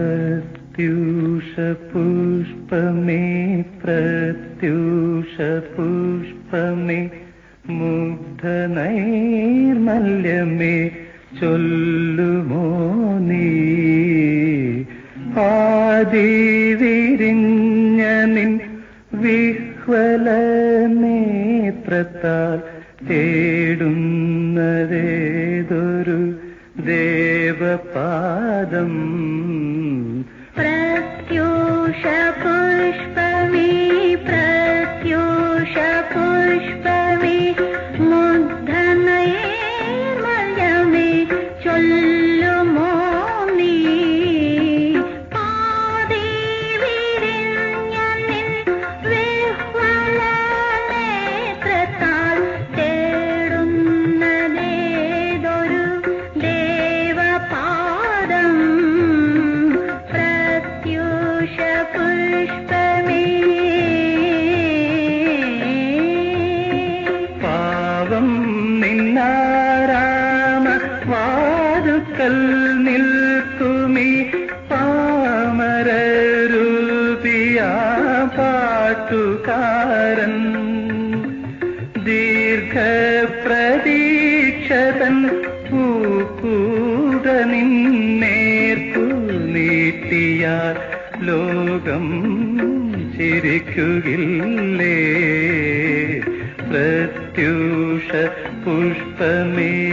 പ്രത്യൂഷ പുഷ്പമേ പ്രത്യൂഷ പുഷ്പമേ മുഗ്ധനൈർമല്യമേ ചൊല്ലുമോ നീ? ആദി വിരിഞ്ഞ നിൻ വിഹ്വല നേത്രത്താൽ തേടുന്നതേതൊരു ദേവപാദം पुष्पवि प्रत्युष पुष्प നിന്നേർത്തു നീട്ടിയാൽ ലോകം ചിരിക്കുകില്ലേ? പ്രത്യൂഷ പുഷ്പമേ.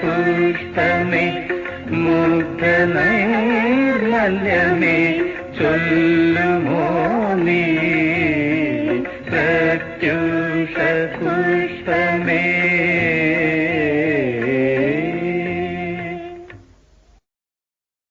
പുഷ്പമേ മുഗ്ധനൈർമല്യമേ ചൊല്ലു.